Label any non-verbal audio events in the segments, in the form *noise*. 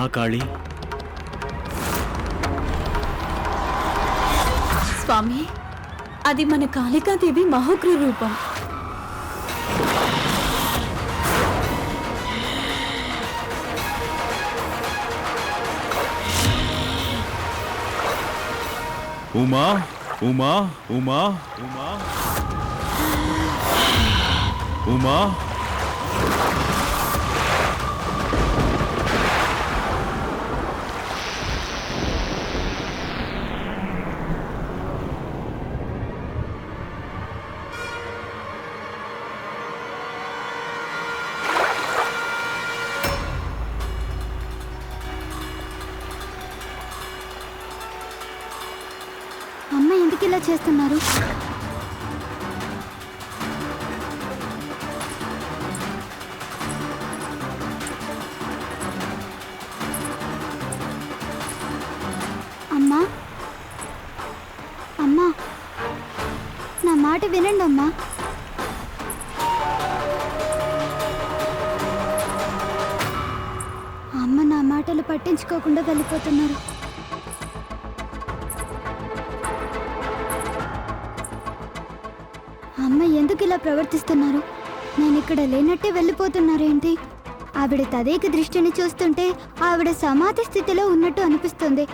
దేవి మహాకాళి స్వామి అది మన కాళికాదేవి మహోగ్ర రూపం ఉమా ఉమా ఉమా ఉమా ఉమా ఎందుకు ఇలా చేస్తున్నారు? నేను ఇక్కడ లేనట్టే వెళ్ళిపోతున్నారేంటి? ఆవిడ తదేక దృష్టిని చూస్తుంటే ఆవిడ సమాధి స్థితిలో ఉన్నట్టు అనిపిస్తుంది.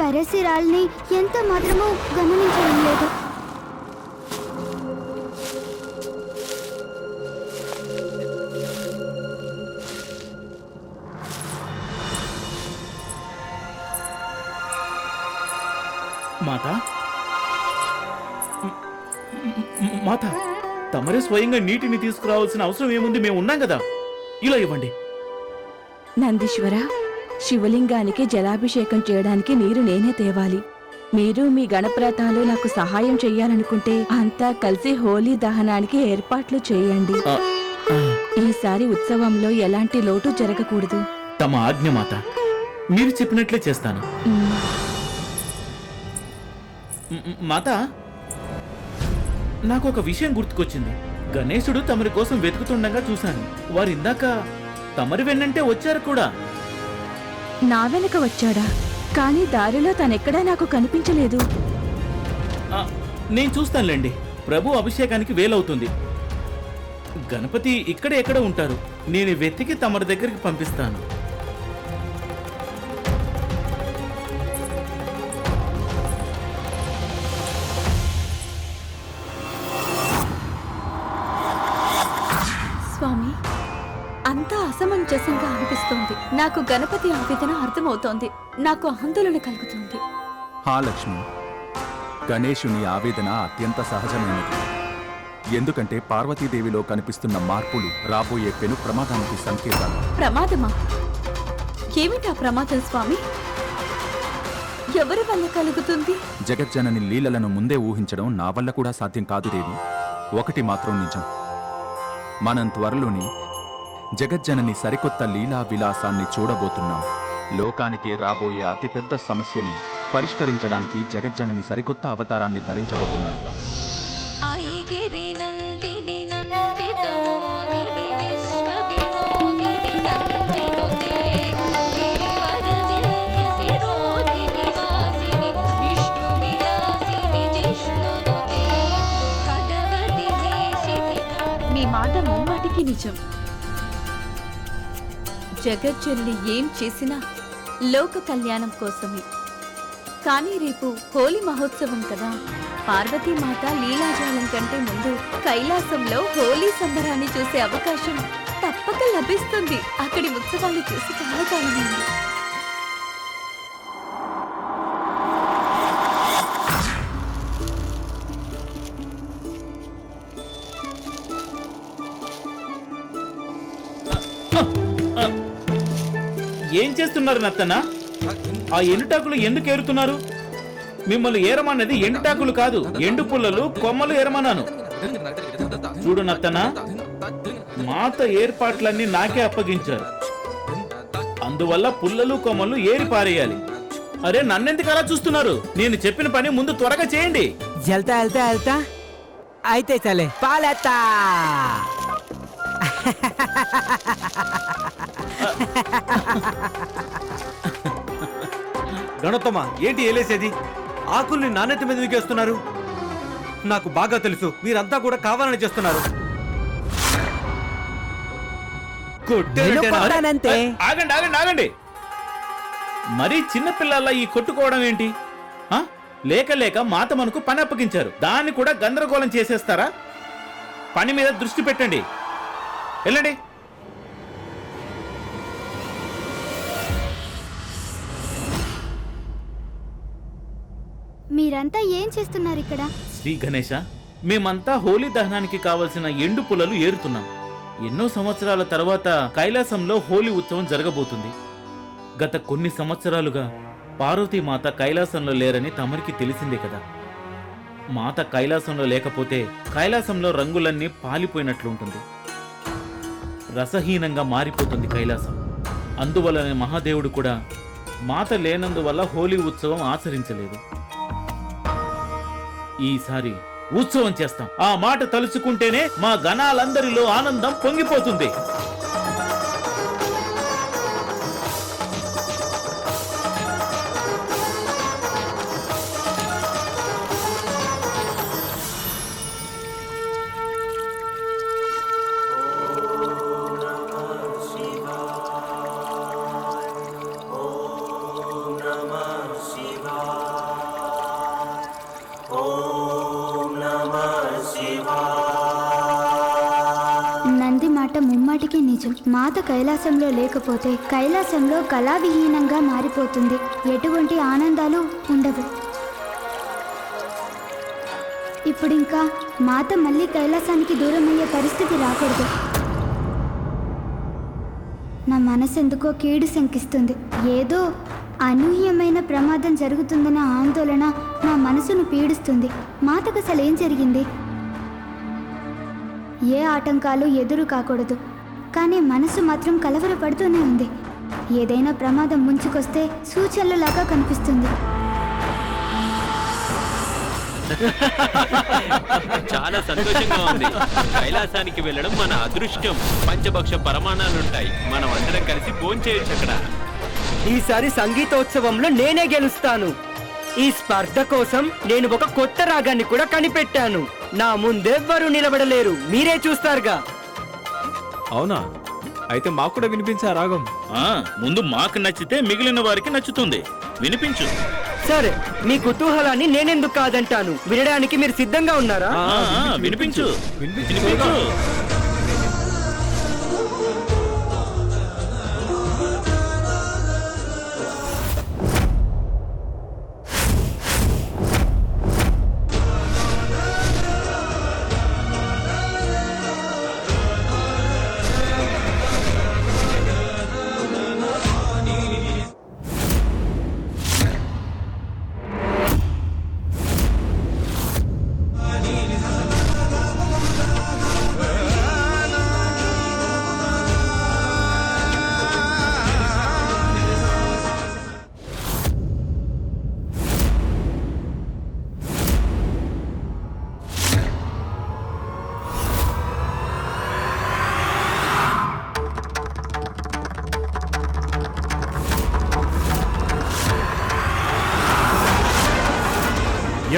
పరసిరాల్ని ఎంత మాత్రమూ గమనించడం లేదు. మాత? మాత? తమరే స్వయంగా నీటిని తీసుకురావాల్సిన అవసరం ఏముంది? మేము ఉన్నాం కదా. ఇలా ఇవ్వండి. నందీశ్వర శివలింగానికి జలాభిషేకం చేయడానికి నీరు నేనే తేవాలి. మీరు మీ గణప్రతాలు నాకు సహాయం చెయ్యాలనుకుంటే అంతా కలిసి హోలీ దహనానికి ఏర్పాట్లు చేయండి. ఈసారి ఉత్సవంలో ఎలాంటి లోటు జరగకూడదు. తమ ఆజ్ఞ మాత మీరు చెప్పినట్లే చేస్తాను. మాత నాకు ఒక విషయం గుర్తుకొచ్చింది. గణేశుడు తమరి కోసం వెతుకుతుండగా చూశాను. వారు ఇందాక తమరి వెన్నంటే వచ్చారు కూడా. నా వెనక వచ్చాడా? కానీ దారిలో తనెక్కడా నాకు కనిపించలేదు. ఆ, నేను చూస్తానులేండి. ప్రభు అభిషేకానికి వేలవుతుంది. గణపతి ఇక్కడే ఎక్కడ ఉంటారు. నేను వెతికి తమరి దగ్గరికి పంపిస్తాను. అసమంజసంగా అనిపిస్తోంది. నాకు గణపతి ఆవేదన అర్థమవుతోంది. నాకు ఆందోళన కలుగుతుంది. హా లక్ష్మి. గణేశుని ఆవేదన అత్యంత సహజమైనది. ఎందుకంటే పార్వతీదేవిలో కనిపిస్తున్న మార్పులు రాబోయే పెను ప్రమాదానికి సంకేతాలు. ప్రమాదమా? ఏమిటా ప్రమాదం స్వామి? ఎవరి వల్ల కలుగుతుంది? జగజ్జనని లీలలను ముందే ఊహించడం నా వల్ల కూడా సాధ్యం కాదు దేవి. ఒకటి మాత్రం నిజం. మనం త్వరలోనే జగజ్జనని సరికొత్త లీలా విలాసాన్ని చూడబోతున్నాం. లోకానికి రాబోయే అతిపెద్ద సమస్యని పరిష్కరించడానికి జగజ్జనని సరికొత్త అవతారాన్ని ధరించబోతున్నాం. మీ మాట ముమ్మాటికి నిజం. జగజ్జల్లి ఏం చేసినా లోక కళ్యాణం కోసమే. కానీ రేపు హోలీ మహోత్సవం కదా. పార్వతీమాత లీలాజాలం కంటే ముందు కైలాసంలో హోలీ సంబరాన్ని చూసే అవకాశం తప్పక లభిస్తుంది. అక్కడి ఉత్సవాలు చూసి చాలా కాలమైంది ఏం చేస్తున్నారు నత్తన్న ఆ ఎండుటాకులు ఎందుకు ఏరుతున్నారు? మిమ్మల్ని ఏరమన్నది ఎండుటాకులు కాదు ఎండు పుల్లలు కొమ్మలు ఏరమన్నాను. చూడు నత్తన్న మాత ఏర్పాట్లన్నీ నాకే అప్పగించారు. అందువల్ల పుల్లలు కొమ్మలు ఏరి పారేయాలి. అరే నన్నెందుకు అలా చూస్తున్నారు? నేను చెప్పిన పని ముందు త్వరగా చేయండి. వెళ్తా వెళ్తా వెళ్తా అయితే చలే పాలేత్తా. గణోత్తమ ఏంటి ఏలేసేది? ఆకుల్ని నాణ్యత మీద వికేస్తున్నారు. నాకు బాగా తెలుసు మీరంతా కూడా కావాలని చేస్తున్నారు? కొట్టానంతే ఆగండి ఆగండి ఆగండి. మరీ చిన్న పిల్లల ఈ కొట్టుకోవడం ఏంటి? ఆ? లేక లేక మాత మనకు పని అప్పగించారు. దాన్ని కూడా గందరగోళం చేసేస్తారా? పని మీద దృష్టి పెట్టండి. వెళ్ళండి. మీరంతా ఏం చేస్తున్నారు ఇక్కడ? శ్రీ గణేశ మేమంతా హోలీ దహనానికి కావలసిన ఎండు పుల్లలు ఏరుతున్నాం. ఎన్నో సంవత్సరాల తర్వాత కైలాసంలో హోలీ ఉత్సవం జరగబోతుంది. గత కొన్ని సంవత్సరాలుగా పార్వతీ మాత కైలాసంలో లేరని తమరికి తెలిసిందే కదా. మాత కైలాసంలో లేకపోతే కైలాసంలో రంగులన్నీ పాలిపోయినట్లుంటుంది. రసహీనంగా మారిపోతుంది కైలాసం. అందువలనే మహాదేవుడు కూడా మాత లేనందువల్ల హోలీ ఉత్సవం ఆచరించలేదు. ఈసారి ఉత్సవం చేస్తాం. ఆ మాట తలుచుకుంటేనే మా గణాలందరిలో ఆనందం పొంగిపోతుంది. కైలాసంలో లేకపోతే కైలాసంలో కళావిహీనంగా మారిపోతుంది. ఎటువంటి ఆనందాలు ఉండవు. ఇప్పుడింకా మాత మళ్ళీ కైలాసానికి దూరం అయ్యే పరిస్థితి రాకూడదు. నా మనసు ఎందుకో కీడు శంకిస్తుంది. ఏదో అనూహ్యమైన ప్రమాదం జరుగుతుందన్న ఆందోళన నా మనసును పీడిస్తుంది. మాతకు అసలు ఏం జరిగింది? ఏ ఆటంకాలు ఎదురు కాకూడదు. కానీ మనసు మాత్రం కలవరపడుతూనే ఉంది. ఏదైనా ప్రమాదం ముంచుకొస్తే సూచనలాగా కనిపిస్తుంది. చాలా సంతోషంగా ఉంది. కైలాసానికి వెళ్ళడం మన అదృష్టం. పంచభక్ష పరమాణాలుంటాయి. మనం అందరం కలిసి భోంచేయచ్చు అక్కడ. ఈసారి సంగీతోత్సవంలో నేనే గెలుస్తాను. ఈ స్పర్ధ కోసం నేను ఒక కొత్త రాగాన్ని కూడా కనిపెట్టాను. నా ముందెవ్వరూ నిలబడలేరు. మీరే చూస్తారుగా. అవునా? అయితే మాకు కూడా వినిపించే రాగం ఆ ముందు మాకు నచ్చితే మిగిలిన వారికి నచ్చుతుంది. వినిపించు. సరే మీ కుతూహలాన్ని నేనెందుకు కాదంటాను? వినడానికి మీరు సిద్ధంగా ఉన్నారా? ఆ, ఆ, వినిపించు. వినిపించు.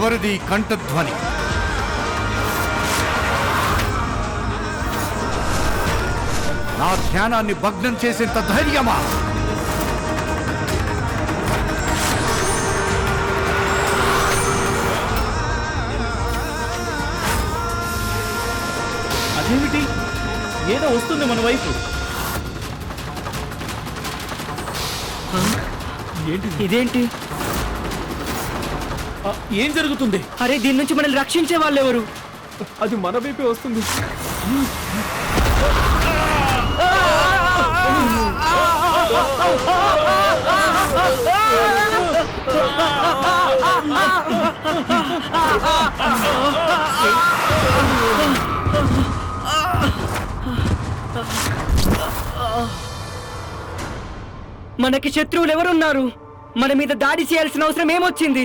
ఎవరిది కంఠధ్వని? నా ధ్యానాన్ని భగ్నం చేసేంత ధైర్యమా? అదేమిటి? ఏదో వస్తుంది మన వైపు. ఇదేంటి? ఆ, ఏం జరుగుతుంది? అరే దీని నుంచి మనల్ని రక్షించే వాళ్ళు ఎవరు అది మన వైపే వస్తుంది. మనకి శత్రువులు ఎవరున్నారు మన మీద దాడి చేయాల్సిన అవసరం ఏమొచ్చింది?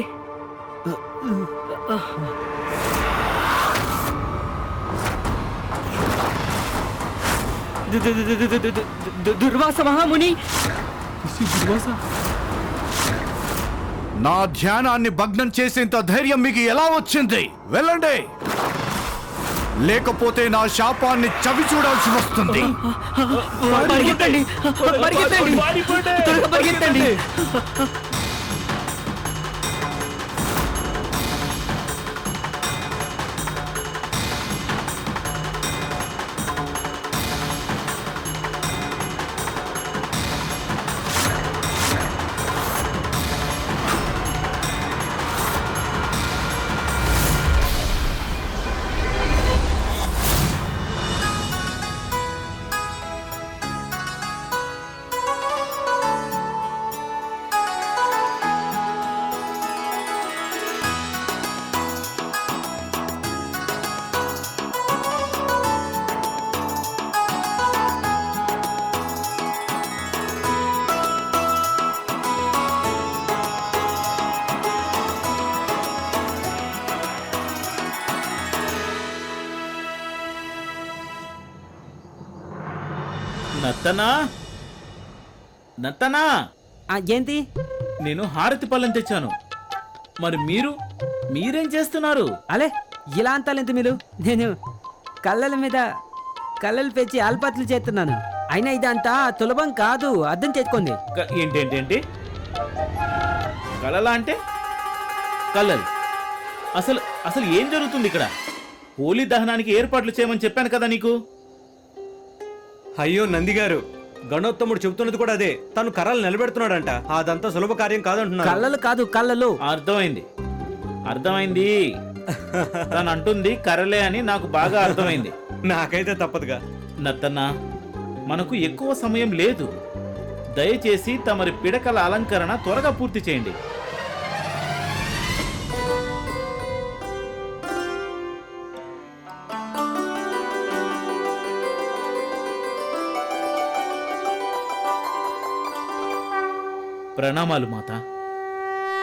దుర్వాస మహాముని. నా ధ్యానాన్ని భగ్నం చేసేంత ధైర్యం మీకు ఎలా వచ్చింది? వెళ్ళండి. లేకపోతే నా శాపాన్ని చవి చూడాల్సి వస్తుంది. పరిగెత్తండి. పరిగెత్తండి. పరిగెత్తండి. నత్తనా? నత్తనా? ఏంటి? నేను హారతి పళ్ళం తెచ్చాను. మరి మీరు మీరేం చేస్తున్నారు? అలే ఇలా అంతాలెంత మీరు? నేను కళ్ళల మీద కళ్ళలు పెంచి ఆల్పత్లు చేస్తున్నాను. అయినా ఇదంతా సులభం కాదు అర్థం చేసుకోండి. క- ఏంటేంటేంటి కళలా అంటే? కళ్ళలు అసలు అసలు ఏం జరుగుతుంది ఇక్కడ? హోలీ దహనానికి ఏర్పాట్లు చేయమని చెప్పాను కదా నీకు? అయ్యో నందిగారు గణోత్తముడు చెబుతున్నది కూడా అదే. తను కర్రలు నిలబెడుతున్నాడంట. అదంతా సులభ కార్యం కాదంటున్నాడు కళ్ళలు కాదు కళ్ళలు. అర్థమైంది. అర్థమైంది. తను అంటుంది కర్రలే అని నాకు బాగా అర్థమైంది. నాకైతే తప్పదుగా. నత్తన్న మనకు ఎక్కువ సమయం లేదు. దయచేసి తమరి పిడకల అలంకరణ త్వరగా పూర్తి చేయండి. ప్రణామాలు మాత.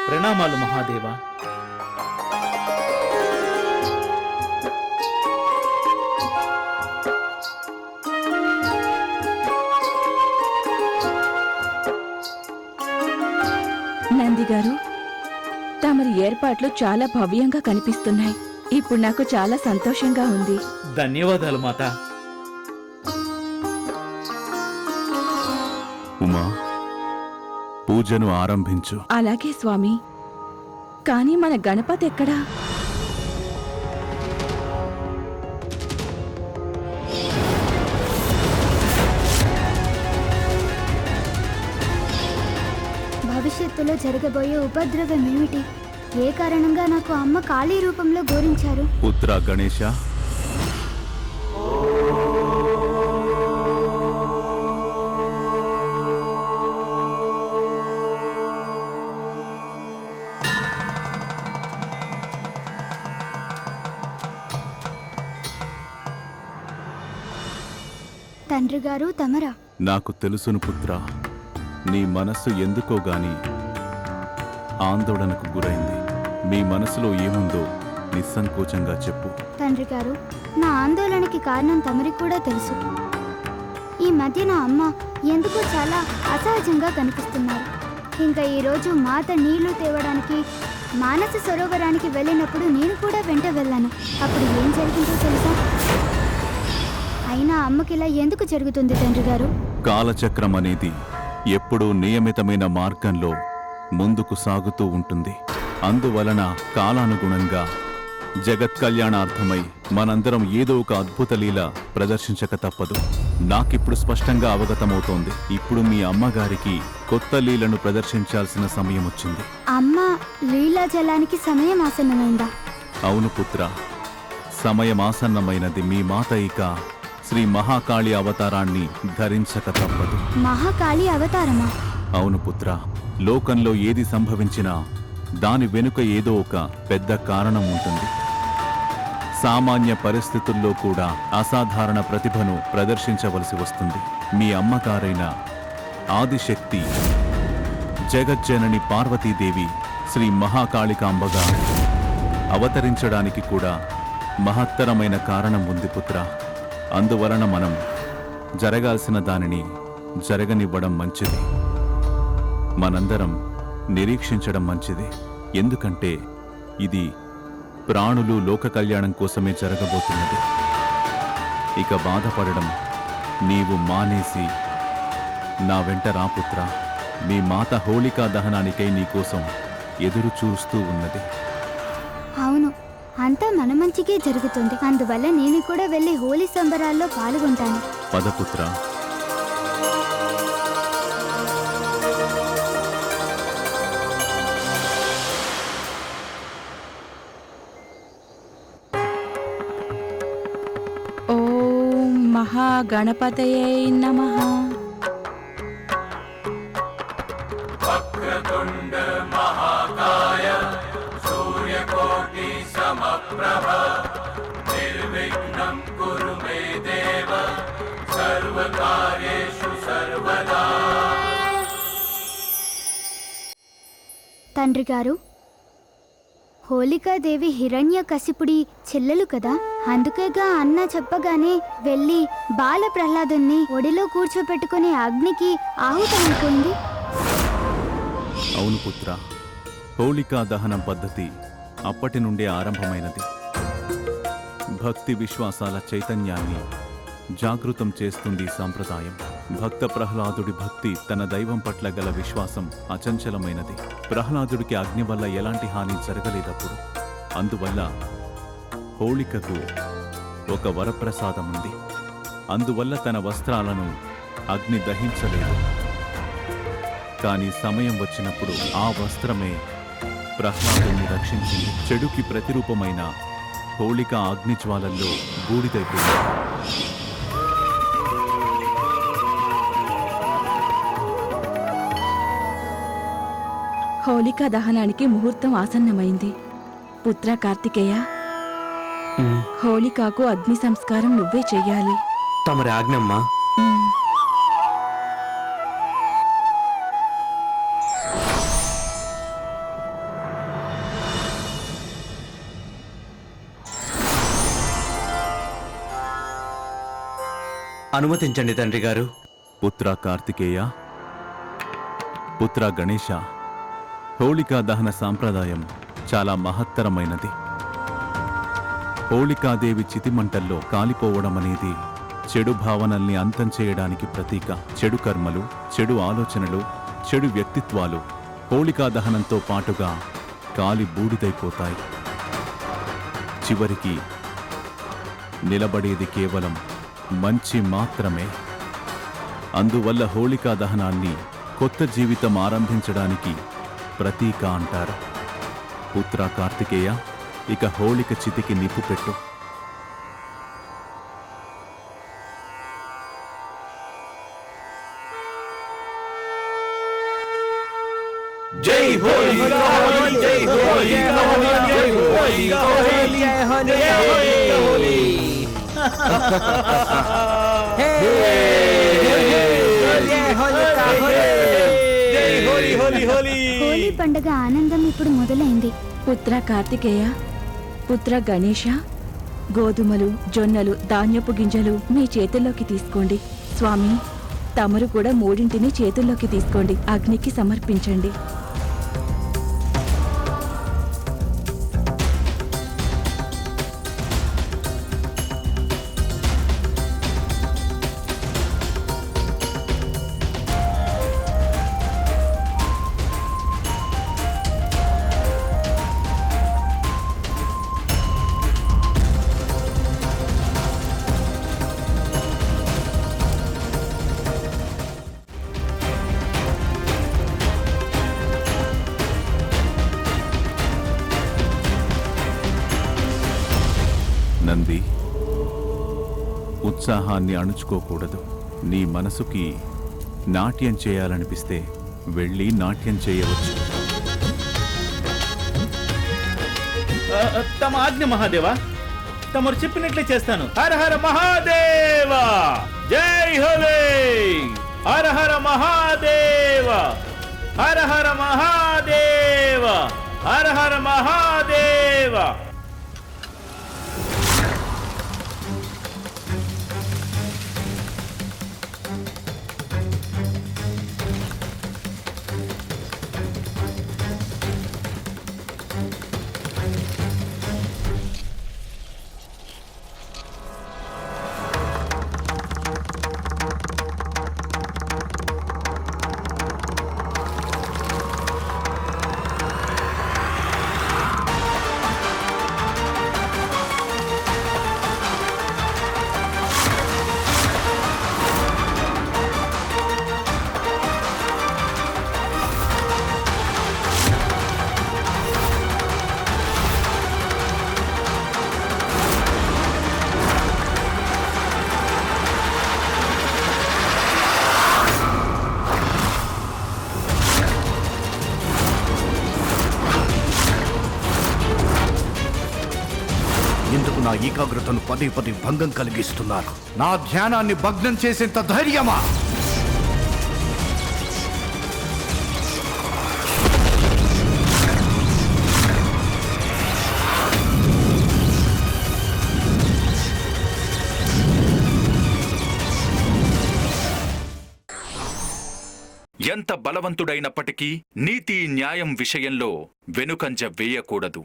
ప్రణామాలు మహాదేవా. నంది గారు తమరి ఏర్పాట్లు చాలా భవ్యంగా కనిపిస్తున్నాయి. ఇప్పుడు నాకు చాలా సంతోషంగా ఉంది. ధన్యవాదాలు మాత. పూజను ఆరంభించు. అలాగే స్వామి. కానీ మన గణపతి ఎక్కడా? భవిష్యత్తులో జరగబోయే ఉపద్రవం ఏమిటి ఏ కారణంగా నాకు అమ్మ ఖాళీ రూపంలో ఘోరించారు పుత్ర గణేశ గారు తమరా? నాకు తెలుసును పుత్ర నీ మనస్సు ఎందుకో గాని ఆందోళనకు గురైంది. మీ మనసులో ఏముందో నిస్సంకోచంగా చెప్పు. తండ్రి గారు నా ఆందోళనకి కారణం తమరికి కూడా తెలుసు. ఈ మధ్య నా అమ్మ ఎందుకో చాలా అసహజంగా కనిపిస్తున్నారు. ఇంకా ఈరోజు మాత నీళ్ళు తేవడానికి మానస సరోవరానికి వెళ్ళినప్పుడు నేను కూడా వెంట వెళ్ళాను. అప్పుడు ఏం జరిగిందో తెలుసా? అయినా అమ్మకి ఇలా ఎందుకు జరుగుతుంది తండ్రి గారు? కాలచక్రం అనేది ఎప్పుడూ నియమితమైన మార్గంలో ముందుకు సాగుతూ ఉంటుంది. అందువలన కాలానుగుణంగా జగత్ కళ్యాణార్థమై మనందరం ఏదో ఒక అద్భుత లీల ప్రదర్శించక తప్పదు. నాకిప్పుడు స్పష్టంగా అవగతమవుతోంది. ఇప్పుడు మీ అమ్మగారికి కొత్త లీలను ప్రదర్శించాల్సిన సమయం వచ్చింది. అమ్మ లీలా జలానికి సమయం ఆసన్నమైందా? అవును పుత్ర. సమయమాసన్నమైనది మీ మాత ఇక శ్రీ మహాకాళి అవతారాన్ని ధరించక తప్పదు. మహాకాళి అవతారమా? అవును పుత్ర లోకంలో ఏది సంభవించినా దాని వెనుక ఏదో ఒక పెద్ద కారణం ఉంటుంది. సామాన్య పరిస్థితుల్లో కూడా అసాధారణ ప్రతిభను ప్రదర్శించవలసి వస్తుంది. మీ అమ్మగారైన ఆదిశక్తి జగజ్జనని పార్వతీదేవి శ్రీ మహాకాళికాంబగా అవతరించడానికి కూడా మహత్తరమైన కారణం ఉంది పుత్ర. అందువలన మనం జరగాల్సిన దానిని జరగనివ్వడం మంచిది. మనందరం నిరీక్షించడం మంచిది. ఎందుకంటే ఇది ప్రాణులు లోక కళ్యాణం కోసమే జరగబోతున్నది. ఇక బాధపడడం నీవు మానేసి నా వెంట రాపుత్ర మీ మాత హోళికా దహనానికై నీకోసం ఎదురు చూస్తూ ఉన్నది. అవును అంతా మన మంచికే జరుగుతుంది. అందువల్ల నేను కూడా వెళ్ళి హోలీ సంబరాల్లో పాల్గొంటాను. పదపుత్ర. ఓం మహాగణపతయే నమః. తండ్రి గారు. హోళికాదేవి హిరణ్య కసిపుడి చెల్లెలు కదా? అందుకేగా అన్న చెప్పగానే వెళ్ళి బాల ప్రహ్లాదుని ఒడిలో కూర్చోపెట్టుకుని అగ్నికి ఆహుతమైపోయింది. అవును పుత్ర హోళికా దహనం పద్ధతి అప్పటి నుండే ఆరంభమైనది. భక్తి విశ్వాసాల చైతన్యాన్ని జాగృతం చేస్తుంది సాంప్రదాయం. భక్త ప్రహ్లాదుడి భక్తి తన దైవం పట్ల గల విశ్వాసం అచంచలమైనది. ప్రహ్లాదుడికి అగ్ని వల్ల ఎలాంటి హాని జరగలేదప్పుడు. అందువల్ల హోళికకు ఒక వరప్రసాదం ఉంది అందువల్ల తన వస్త్రాలను అగ్ని దహించలేదు. కానీ సమయం వచ్చినప్పుడు ఆ వస్త్రమే ప్రహ్లాదుని రక్షించి చెడుకి ప్రతిరూపమైన హోళిక అగ్నిజ్వాలల్లో బూడిదైపోయింది. హోళికా దహనానికి ముహూర్తం ఆసన్నమైంది. పుత్ర కార్తికేయ హోళికాకు అగ్ని సంస్కారం నువ్వే చెయ్యాలి. తమరి ఆజ్ఞమ్మా. అనుమతించండి తండ్రి గారు. పుత్ర కార్తికేయ పుత్ర గణేశ హోళికా దహన సాంప్రదాయం చాలా మహత్తరమైనది. హోళికాదేవి చితిమంటల్లో కాలిపోవడం అనేది చెడు భావనల్ని అంతం చేయడానికి ప్రతీక. చెడు కర్మలు చెడు ఆలోచనలు చెడు వ్యక్తిత్వాలు హోళికా దహనంతో పాటుగా కాలి బూడిదైపోతాయి. చివరికి నిలబడేది కేవలం మంచి మాత్రమే. అందువల్ల హోళికా దహనాన్ని కొత్త జీవితం ఆరంభించడానికి ప్రతీక అంటారు పుత్ర కార్తికేయ ఇక హోళిక చితికి నిప్పు పెట్టు. హోలీ *laughs* పండగ ఆనందం ఇప్పుడు మొదలైంది. పుత్ర కార్తికేయ పుత్ర గణేష గోధుమలు జొన్నలు ధాన్యపు గింజలు మీ చేతుల్లోకి తీసుకోండి. స్వామి తమరు కూడా మూడింటిని చేతుల్లోకి తీసుకోండి. అగ్నికి సమర్పించండి. నంది ఉత్సాహాన్ని అణుచుకోకూడదు. నీ మనసుకి నాట్యం చేయాలనిపిస్తే వెళ్ళి నాట్యం చేయవచ్చు. తమ ఆజ్ఞ మహాదేవా తమరు చెప్పినట్లే చేస్తాను. హర హర మహాదేవ జై హోలే! హర హర మహాదేవ హర హర మహాదేవ హర హర మహాదేవ! నా ఏకాగ్రతను పదే పదే భంగం కలిగిస్తున్నారు. నా ధ్యానాన్ని భగ్నం చేసేంత ధైర్యమా? ఎంత బలవంతుడైనప్పటికీ నీతి న్యాయం విషయంలో వెనుకంజ వేయకూడదు.